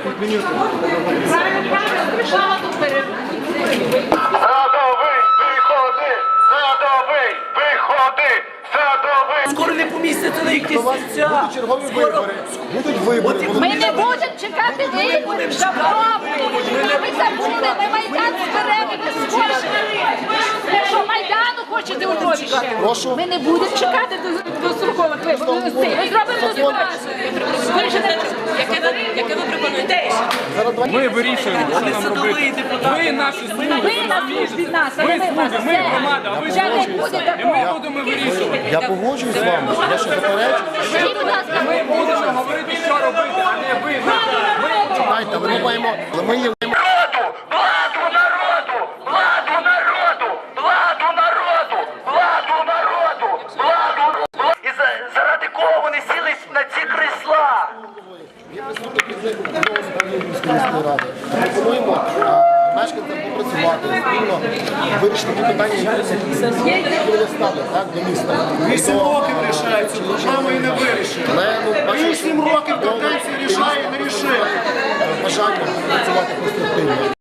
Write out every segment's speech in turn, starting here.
Садовий, виходи! Садовий, виходи! Садовий! Скоро не поміститься на їхні місця. Будуть чергові вибори. Будуть вибори. Ми не будемо чекати виборів, шановні. Ви забули, ми Майдан зберемо без скорше. Якщо Майдану хочете у Львові ще, Прошу. ми не будемо чекати до, до строкових виборів. Ми зробимо до. Яке ви пропонуєте? Ми вирішуємо, що нам робити. Ви наші слуги. Ви на службі нас, а Ви не ми вас. слуги, ми громада, а ви Вже не буде І ми такого. будемо вирішувати. Я погоджуюсь з вами. Я що заперечую? Скажіть, будь ласка, Ми будемо говорити, що робити, а не ви. Знаєте, ми маємо, ми є міністра. Вісім років рішає цю проблему і не вирішує. Ну, Вісім років каденції рішає і не рішує. Бажаємо працювати конструктивно.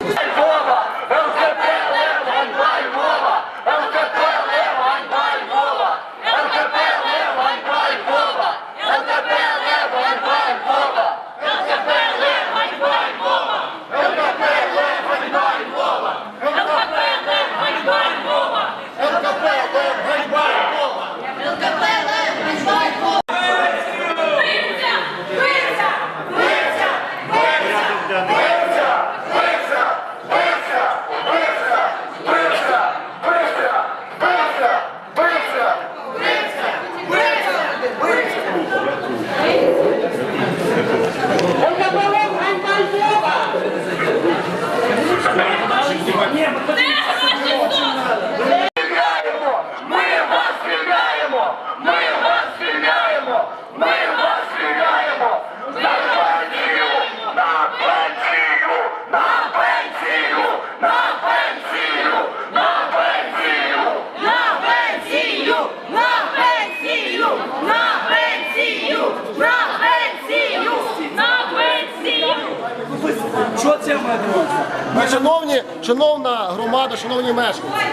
Шановна громада, шановні мешканці,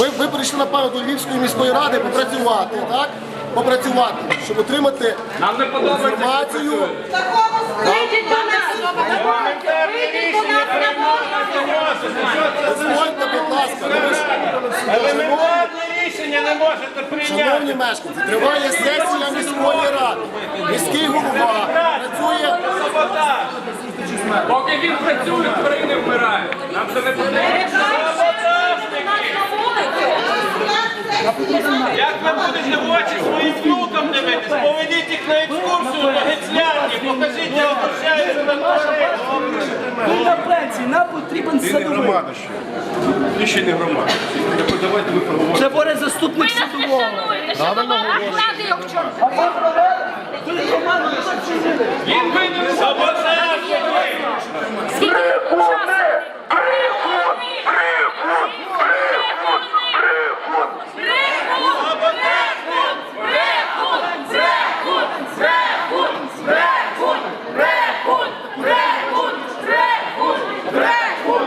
ми, ви прийшли напевно до Львівської міської ради попрацювати, так? Попрацювати, щоб отримати Нам не подобається. інформацію. На Дозвольте, будь ласка, ну ви ж- Елементарне рішення не можете прийняти. Шановні мешканці, триває сесія міської ради. Міський голова працює. Поки він працює, тварини вмирають. Нам це не потрібно. Як ви будете в очі своїм? Поведіть їх на екскурсію на Гецлянки, покажіть, як обращаються на. Ви на пенсії, нам потрібен садовий. Ти ще не громада. Так от давайте ви проговоримо. Це заступник Ви нас не садового. шануєте, шановна, гнати його в чорт. Він винен. Саботаж! Скільки часу? Брехун! Брехун! Брехун! Брехун!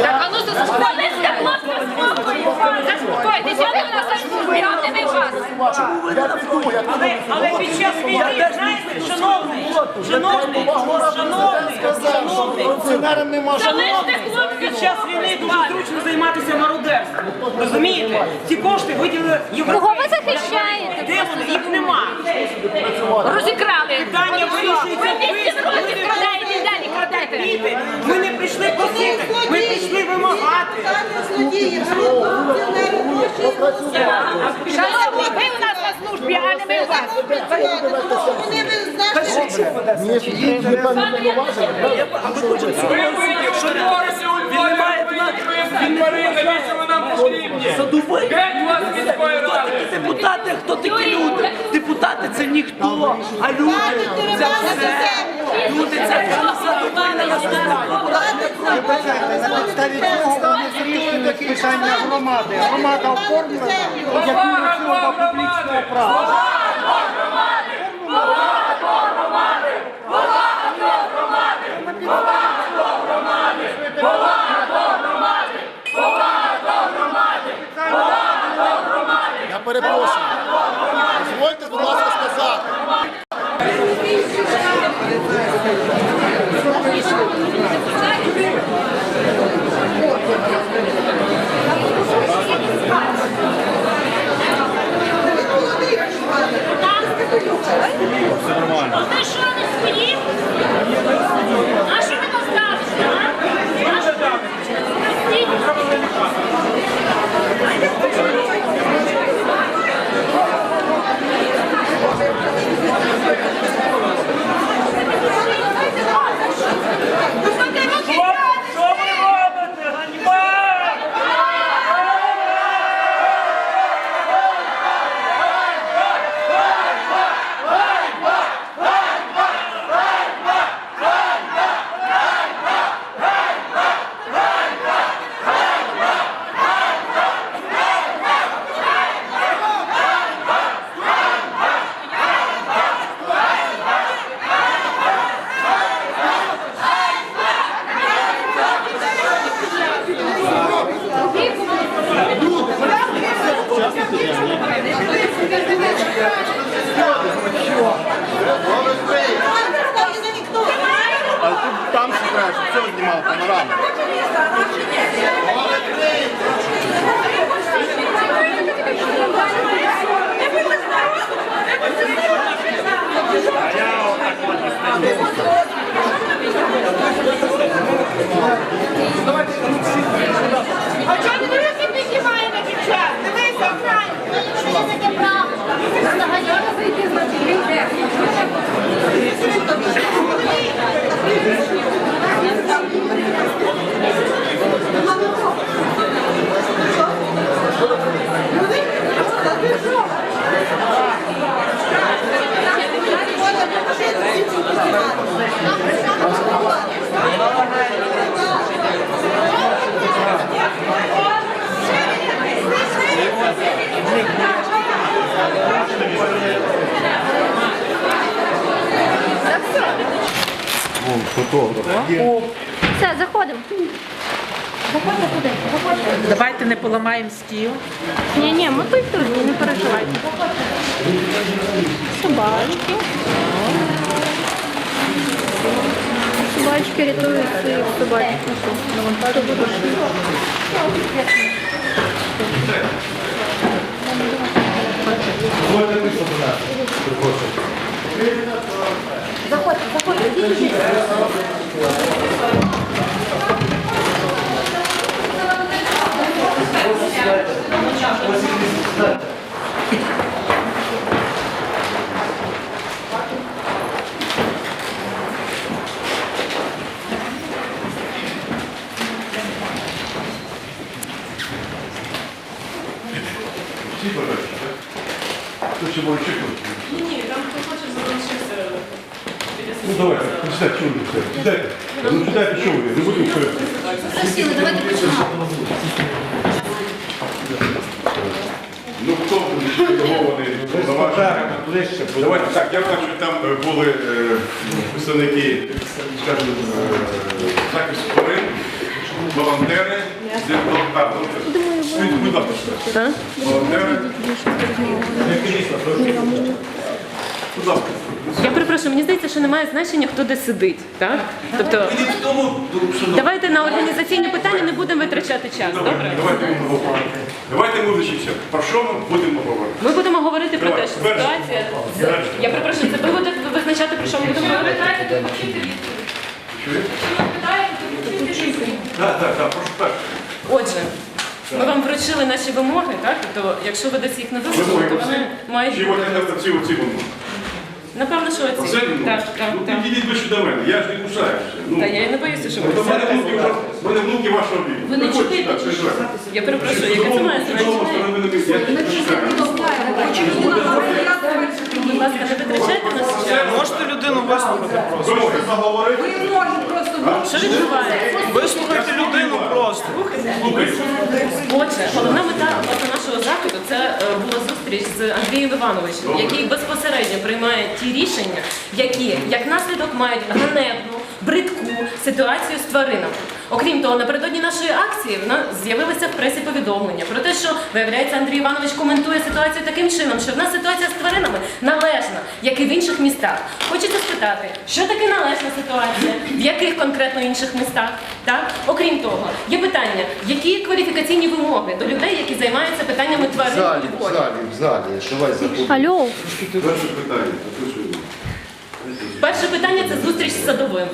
Так, а ну заспокойтеся, хлопці, заспокойтесь. Заспокойтесь, я не на службі, а не вас. Я піду, я піду. Але під час війни, знаєте, шановний, шановний, шановний, шановний, Пенсіонерам нема хлопців. під час війни дуже зручно займатися мародерством. Розумієте? Ці кошти виділили Кого європейські. ви захищаєте? Де вони? Їх нема. Розікрали. Питання вирішується Ви ви вісім років крадаєте і далі крадете. Діти, Ми не прийшли просити, ми прийшли вимагати. Шановні, ви у нас на службі, а не ми у вас. Ми хочемо Ви винні, що твориться у Львові. Ви тварини, нам потрібні. Геть вас міської ради. депутати? Хто такі люди? Депутати це ніхто, а люди це все. Люди це все садовий на На підставі цього стане це питання громади. Громада оформлена, як особа публічного права. Я перепрошую. Дозвольте, будь ласка, сказати. Thank you. А Все, заходимо. Заходьте туди, заходьте. Давайте не поламаємо стіл. Ні, ні, ми тут тут, не переживайте. Собачки. Собачки рятують своїх собачок. Хто буде? Заходьте, заходьте, ідіть. Всі бажаючі, так? Хто ще може чекати? Ні, там хто хоче залишитися. Ну давайте, сідайте, чого ви сидите? Сідайте. Ну сідайте, що ви? Не будемо вперед. Засіли, давайте почнемо. Ну хто підготовлений за ваше? Давайте так, я бачу, там е, були е, представники, скажімо, е, захисту тварин, волонтери, депутати. Будь ласка, волонтери. Будь ласка. Я перепрошую, мені здається, що немає значення, хто де сидить. Так? Тобто, давайте на організаційні питання не будемо витрачати час. Добре? Давайте ми поговоримо. Давайте ми визначимося. Про що ми будемо говорити? Ми будемо говорити про те, Давай, що перше. ситуація. з- Я перепрошую, це ви будете визначати, про що ми будемо говорити? Так, так, так, прошу так. Отже, ми вам вручили наші вимоги, так? Тобто, якщо ви десь їх не виконали, то вони мають Чи бути. ці оці вимоги? Напевно, що Оце? Так, так, Ну так. підійдіть ближче до мене, я ж не кусаюся. Ну, Та я і не боюся, що ви До мене внуки вже, в мене внуки вашого віку. Ви не Приходьте, чуєте, так, чи що? приходьте. Я перепрошую, яке це має значення? Будь ласка, не витрачайте наш час. Можете людину вислухати просто. Що відбувається? Вислухайте людину просто. Отже, головна мета власне, нашого заходу це е, була зустріч з Андрієм Івановичем, який безпосередньо приймає ті рішення, які як наслідок мають ганебну, бридку ситуацію з тваринами. Окрім того, напередодні нашої акції в нас з'явилися в пресі повідомлення про те, що виявляється Андрій Іванович коментує ситуацію таким чином, що в нас ситуація з тваринами належна, як і в інших містах. Хочеться спитати, що таке належна ситуація, в яких конкретно інших містах? Так? Окрім того, є питання, які кваліфікаційні вимоги до людей, які займаються питаннями тварин Львові? в залі, давай заходимо. Алло. Перше питання. Перше питання це зустріч з садовим.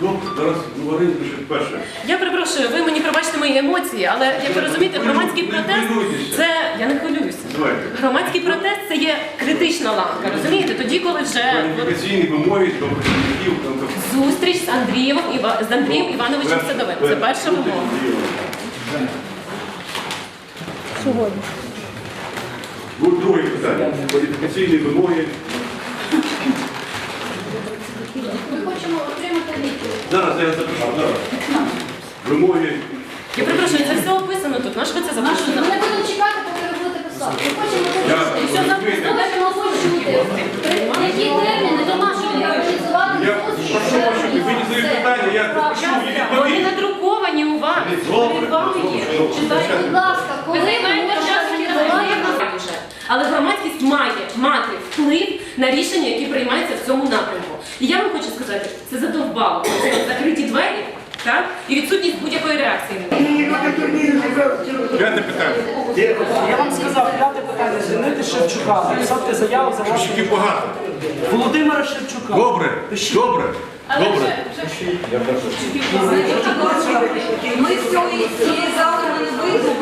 Ну, зараз говоримо, що перше. Я перепрошую, ви мені пробачте мої емоції, але як ви розумієте, громадський протест це я не хвилююся. Громадський протест це є критична ланка. Розумієте? Тоді, коли вже Кваліфікаційні вимоги до працівників там, там, зустріч з Андрієм Іва- з Андрієм Івановичем Садовим. Це перша вимога. Сьогодні. Друге питання. Кваліфікаційні вимоги. Ми хочемо отримати відповідь. Зараз я запишу. Зараз. Вимоги. Я перепрошую, це все описано тут. На ви це Ми не будемо чекати, поки ви будете писати. Ми хочемо Я почути. Ми хочемо почути. Які терміни до нашого організувати Я прошу вас, щоб ви мені задають питання, я почув і Вони відповів. надруковані у вас. Добре, Перед вами є. добре. Читайте. Будь ласка, коли Ви ми можемо час вже. Але громадськість має мати вплив на рішення, які приймаються в цьому напрямку. І я вам хочу сказати, це задовбало. Це от закриті двері, так? І відсутність будь-якої реакції. П'яте питання. Я вам сказав, п'яте питання, звільнити Шевчука, написати заяву за вашу Тільки багато. Володимира Шевчука. Добре, добре, Але добре. вже- вже- Ми з цієї зали ми не вийдемо.